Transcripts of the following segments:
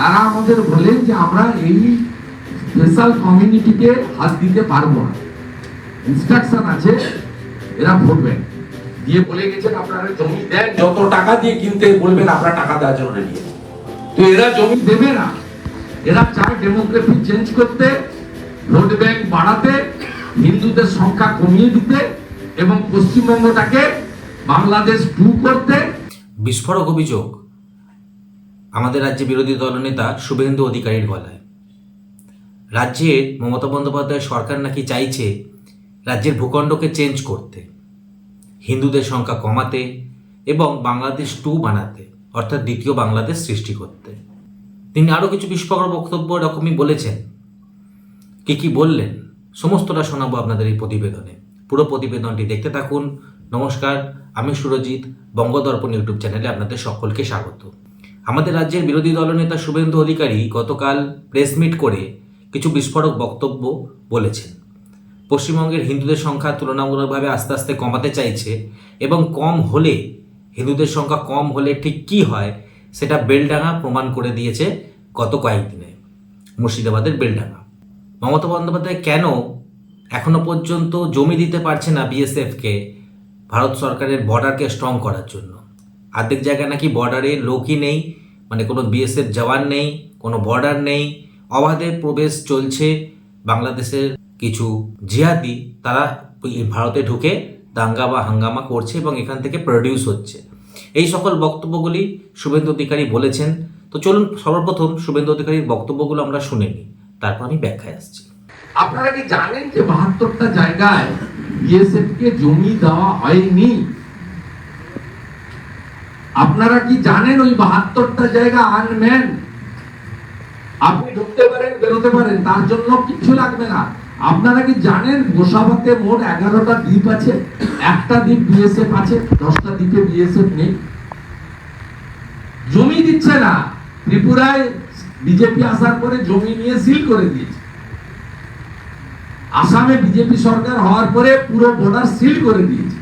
তারা আমাদের বলেন যে আমরা এই স্পেশাল কমিউনিটিকে হাত দিতে পারব না। ইনস্ট্রাকশন আছে, এরা ভরবেন দিয়ে বলে গেছেন, আপনারা জমি দেন, যত টাকা দিয়ে কিনতে বলবেন আমরা টাকা দেওয়ার জন্য রেডি। তো এরা জমি দেবে না। এরা চায় ডেমোগ্রাফি চেঞ্জ করতে ভোট ব্যাংক বাড়াতে, হিন্দুদের সংখ্যা কমিয়ে দিতে এবং পশ্চিমবঙ্গটাকে বাংলাদেশ টু করতে। বিস্ফোরক অভিযোগ। আমাদের রাজ্যে বিরোধী দলনেতা শুভেন্দু অধিকারীর গলায়। রাজ্যের মমতা বন্দ্যোপাধ্যায় সরকার নাকি চাইছে রাজ্যের ভূখণ্ডকে চেঞ্জ করতে, হিন্দুদের সংখ্যা কমাতে এবং বাংলাদেশ টু বানাতে, অর্থাৎ দ্বিতীয় বাংলাদেশ সৃষ্টি করতে। তিনি আরও কিছু বিস্ফোরক বক্তব্য এরকমই বলেছেন। কি কি বললেন, সমস্তটা শোনাবো আপনাদের এই প্রতিবেদনে। পুরো প্রতিবেদনটি দেখতে থাকুন। নমস্কার, আমি সুরজিৎ, বঙ্গদর্পণ ইউটিউব চ্যানেলে আপনাদের সকলকে স্বাগত। আমাদের রাজ্যের বিরোধী দলনেতা শুভেন্দু অধিকারী গতকাল প্রেস মিট করে কিছু বিস্ফোরক বক্তব্য বলেছেন। পশ্চিমবঙ্গের হিন্দুদের সংখ্যা তুলনামূলকভাবে আস্তে আস্তে কমাতে চাইছে এবং কম হলে, হিন্দুদের সংখ্যা কম হলে ঠিক কি হয় সেটা বেলডাঙা প্রমাণ করে দিয়েছে গত কয়েকদিনে। মুর্শিদাবাদের বেলডাঙা মমতা বন্দ্যোপাধ্যায় কেন এখনও পর্যন্ত জমি দিতে পারছে না বিএসএফকে ভারত সরকারের বর্ডারকে স্ট্রং করার জন্য। অর্ধেক জায়গায় নাকি বর্ডারে লোকই নেই মানে কোনো বিএসএফ জওয়ান নেই, কোনো বর্ডার নেই। অবাধে প্রবেশ চলছে বাংলাদেশের কিছু জিহাদি, তারা ভারতে ঢুকে দাঙ্গা বা হাঙ্গামা করছে এবং এখান থেকে প্রডিউস হচ্ছে। এই সকল বক্তব্যগুলি শুভেন্দু অধিকারী বলেছেন। তো চলুন, সর্বপ্রথম শুভেন্দু অধিকারীর বক্তব্যগুলো আমরা শুনে নিই। তারপর আমি ব্যাখ্যায় আসছি। আপনারা কি জানেন যে বাহাত্তরটা জায়গায় বিএসএফ কে জমি দেওয়া হয়নি? আপনারা কি জানেন ওই বাহাত্তরটা জায়গা আনম্যান আপনি ঢুকতে পারেন, বেরোতে পারেন, তার জন্য কিছু লাগবে না। আপনারা কি জানেন গোসাবাতে মোট এগারোটা দ্বীপ আছে? একটা দ্বীপ বিএসএফ আছে, দশটা দ্বীপে বিএসএফ নেই। জমি দিচ্ছে না। ত্রিপুরায় বিজেপি আসার পরে জমি নিয়ে সিল করে দিয়েছে। আসামে বিজেপি সরকার হওয়ার পরে পুরো বর্ডার সিল করে দিয়েছে।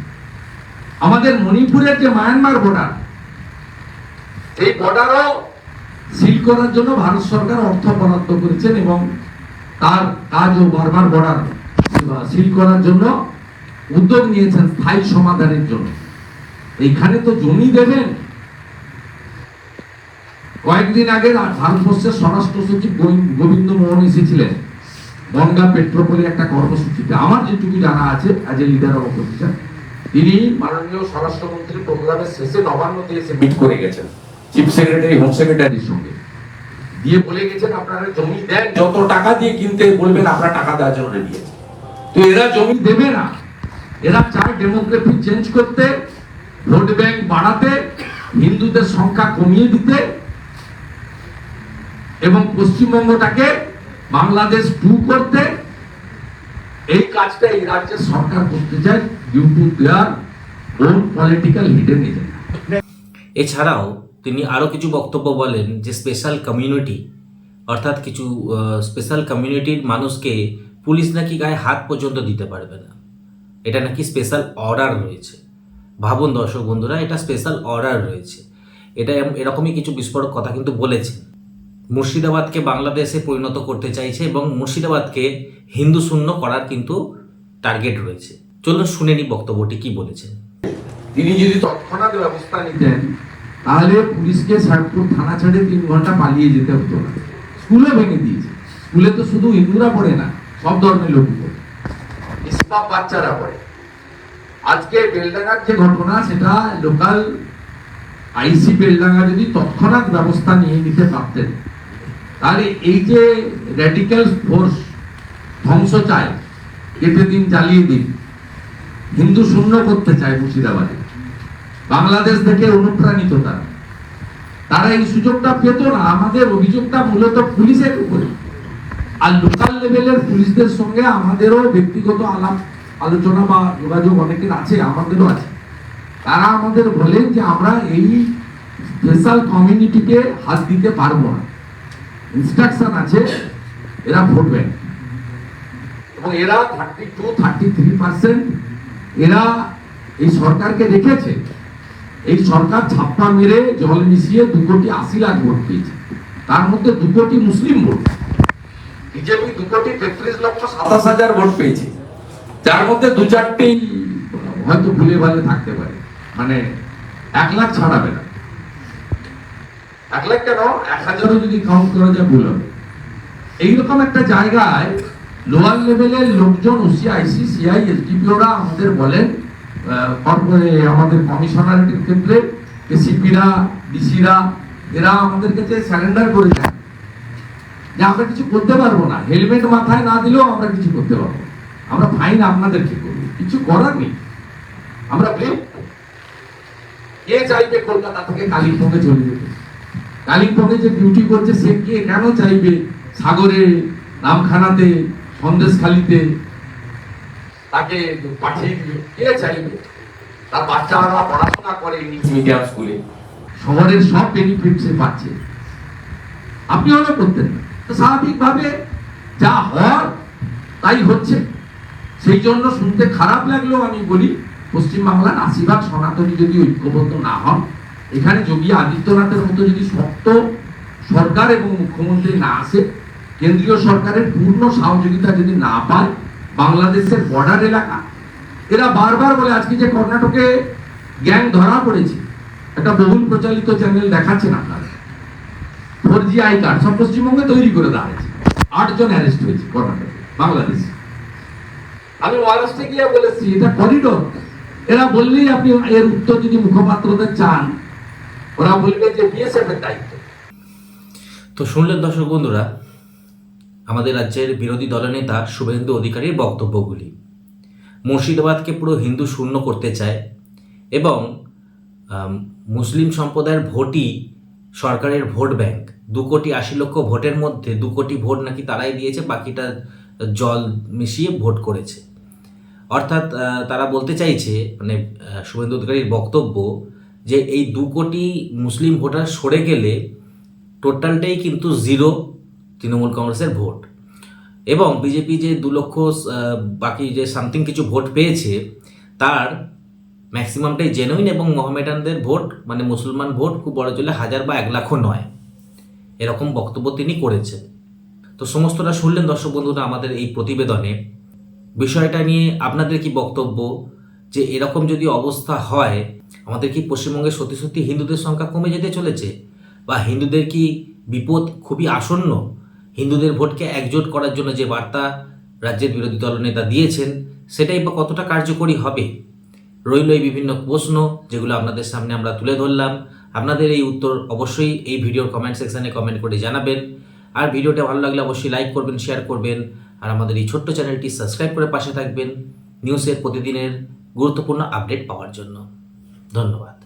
আমাদের মণিপুরের যে মায়ানমার বর্ডার এই বর্ডারও সিল করার জন্য ভারত সরকার অর্থ বরাদ্দ করেছেন এবং তার কাজও বারবার বর্ডার সিল করার জন্য উদ্যোগ নিয়েছেন স্থায়ী সমাধানের জন্য। এইখানে তো জমি দেবেন। কয়েকদিন আগে ভারতবর্ষের স্বরাষ্ট্র সচিব গোবিন্দ- মোহন এসেছিলেন। বনগা পেট্রোপোলে একটা কর্মসূচিতে। আমার যেটুকু জানা আছে as a leader of opposition তিনি মাননীয় স্বরাষ্ট্রমন্ত্রী প্রোগ্রামের শেষে নবান্নতে এসে মিট করে গেছেন। চিফ সেক্রেটারি হোম সেক্রেটারির সঙ্গে। দিয়ে বলে গেছেন, আপনারা জমি দেন, যত টাকা দিয়ে কিনতে বলবেন আমরা টাকা দেওয়ার জন্য রেডি আছি তো এরা জমি দেবে না। এরা চায় ডেমোগ্রাফি চেঞ্জ করতে ভোট ব্যাংক বাড়াতে, হিন্দুদের সংখ্যা কমিয়ে দিতে, এবং পশ্চিমবঙ্গটাকে বাংলাদেশ টু করতে। এই কাজটা এই রাজ্যের সরকার করতে চায়। Due to their own political hidden এছাড়াও তিনি আরও কিছু বক্তব্য বলেন যে স্পেশাল কমিউনিটি অর্থাৎ কিছু স্পেশাল কমিউনিটির মানুষকে পুলিশ নাকি গায়ে হাত পর্যন্ত দিতে পারবে না। এটা নাকি স্পেশাল অর্ডার রয়েছে। ভাবুন দর্শক বন্ধুরা, এটা স্পেশাল অর্ডার রয়েছে। এটা এরকমই কিছু বিস্ফোরক কথা কিন্তু বলেছেন মুর্শিদাবাদকে বাংলাদেশে পরিণত করতে চাইছে এবং মুর্শিদাবাদকে হিন্দু শূন্য করার কিন্তু টার্গেট রয়েছে। চলুন শুনে নি বক্তব্যটি কি বলেছেন। তিনি যদি তৎক্ষণাৎ ব্যবস্থা নিতেন তাহলে পুলিশকে ষাটপুর থানা ছেড়ে তিন ঘণ্টা পালিয়ে যেতে হতো না। স্কুলে ভেঙে দিয়েছে। স্কুলে তো শুধু হিন্দুরা পড়ে না, সব ধর্মের লোক পড়ে। ইসলাম বাচ্চারা পড়ে। আজকে বেলডাঙ্গার যে ঘটনা, সেটা লোকাল আইসি বেলডাঙ্গা যদি তৎক্ষণাৎ ব্যবস্থা নিয়ে নিতে পারতেন, তাহলে এই যে র্যাডিক্যাল ফোর্স ধ্বংস চায় কেটে দিন জ্বালিয়ে দিন। হিন্দু শূন্য করতে চায় মুর্শিদাবাদে। বাংলাদেশ থেকে অনুপ্রাণিত তারা। তারা এই সুযোগটা পেত না, আমাদের অভিযোগটা মূলত পুলিশের উপরে। আর লোকাল লেভেলের পুলিশদের সঙ্গে আমাদেরও ব্যক্তিগত আলাপ, আলোচনা বা যোগাযোগ অনেকের আছে, আমাদেরও আছে। তারা আমাদের বলেন যে আমরা এই স্পেশাল কমিউনিটিকে হাত দিতে পারব না। ইনস্ট্রাকশন আছে, এরা ভরবেন এবং এরা thirty two thirty three percent এরা এই সরকারকে রেখেছে। এই সরকার ছাপ্পা মেরে জল মিশিয়ে দু কোটি আশি লাখ ভোট পেয়েছে। তার মধ্যে দু কোটি মুসলিম ভোট বিজেপি দু কোটি তেত্রিশ লক্ষ সাতাশ হাজার ভোট পেয়েছে। যার মধ্যে দু চারটি হয়তো ভুলে ভালে থাকতে পারে। মানে এক লাখ ছাড়াবে না। এক লাখ কেন? এক হাজারও যদি কাউন্ট করা যায় ভুল হবে। এইরকম একটা জায়গায় লোয়ার লেভেলের লোকজন ওসিআইসি সিআই এসডিপিওরা আমাদের বলেন আমাদের কমিশনারের ক্ষেত্রে এসিপিরা, ডিসিরা, এরা আমাদের কাছে স্যারেন্ডার করে দেন যে আমরা কিছু করতে পারব না। হেলমেট মাথায় না দিলেও আমরা কিছু করতে পারব আমরা ফাইন আপনাদেরকে করব। কিছু করার নেই। আমরা কে চাইবে কলকাতা থেকে কালিম্পংয়ে চলে যেতে? কালিম্পংয়ে যে ডিউটি করছে, সে কে কেন চাইবে? সাগরে, নামখানাতে, সন্দেশখালিতে তাকে পাঠিয়ে দিল। কে চাইবে তার বাচ্চারা পড়াশোনা করে ইংলিশ মিডিয়াম স্কুলে। শহরের সব বেনিফিট সে পাচ্ছে। আপনি হলে করতেন তো স্বাভাবিকভাবে যা হওয়ার তাই হচ্ছে। সেই জন্য শুনতে খারাপ লাগলেও আমি বলি পশ্চিমবাংলার আশীর্বাদ সনাতনী যদি ঐক্যবদ্ধ না হন এখানে যোগী আদিত্যনাথের মতো যদি শক্ত সরকার এবং মুখ্যমন্ত্রী না আসে কেন্দ্রীয় সরকারের পূর্ণ সহযোগিতা যদি না পায় বাংলাদেশের বর্ডার এলাকা, এরা বারবার বলে আজকে যে কর্ণাটকে গ্যাং ধরা পড়েছে, একটা বহুল প্রচলিত চ্যানেল দেখাচ্ছেন আপনারা। ফোর জি আই কার্ড সব পশ্চিমবঙ্গে তৈরি করে দেওয়া হয়েছে। আটজন অ্যারেস্ট হয়েছে কর্ণাটকে, বাংলাদেশ। আমি মহারাষ্ট্রে গিয়ে বলেছি, এটা করিডোর এরা বললেই আপনি এর উত্তর যদি মুখপাত্রদের চান, ওরা বলবে যে বিএসএফ এর দায়িত্ব। তো শুনলেন দর্শক বন্ধুরা আমাদের রাজ্যের বিরোধী দলনেতা শুভেন্দু অধিকারীর বক্তব্যগুলি। মুর্শিদাবাদকে পুরো হিন্দু শূন্য করতে চায় এবং মুসলিম সম্প্রদায়ের ভোটই সরকারের ভোট ব্যাংক। দু কোটি আশি লক্ষ ভোটের মধ্যে দু কোটি ভোট নাকি তারাই দিয়েছে, বাকিটা জল মিশিয়ে ভোট করেছে। অর্থাৎ তারা বলতে চাইছে মানে শুভেন্দু অধিকারীর বক্তব্য যে এই দু কোটি মুসলিম ভোটার সরে গেলে টোটালটাই কিন্তু জিরো। তৃণমূল কংগ্রেসের ভোট। এবং বিজেপি যে দু লক্ষ বাকি যে সামথিং কিছু ভোট পেয়েছে, তার ম্যাক্সিমামটাই জেনুইন এবং মোহামেডানদের ভোট মানে মুসলমান ভোট খুব বড় চলে হাজার বা এক লাখও নয়। এরকম বক্তব্য তিনি করেছেন। তো সমস্তটা শুনলেন দর্শক বন্ধুরা আমাদের এই প্রতিবেদনে। বিষয়টা নিয়ে আপনাদের কি বক্তব্য? যে এরকম যদি অবস্থা হয়, আমাদের কি পশ্চিমবঙ্গে সত্যি সত্যি হিন্দুদের সংখ্যা কমে যেতে চলেছে? বা হিন্দুদের কি বিপদ খুবই আসন্ন? হিন্দুদের ভোটকে একজোট করার জন্য যে বার্তা রাজ্যের বিরোধী দলনেতা দিয়েছেন, সেটাই বা কতটা কার্যকরী হবে? রইল এই বিভিন্ন প্রশ্ন যেগুলো আপনাদের সামনে আমরা তুলে ধরলাম। আপনাদের এই উত্তর অবশ্যই এই ভিডিওর কমেন্ট সেকশনে কমেন্ট করে জানাবেন। আর ভিডিওটা ভালো লাগলে অবশ্যই লাইক করবেন শেয়ার করবেন। আর আমাদের এই ছোট্ট চ্যানেলটি সাবস্ক্রাইব করে পাশে থাকবেন। নিউজের প্রতিদিনের গুরুত্বপূর্ণ আপডেট পাওয়ার জন্য। ধন্যবাদ।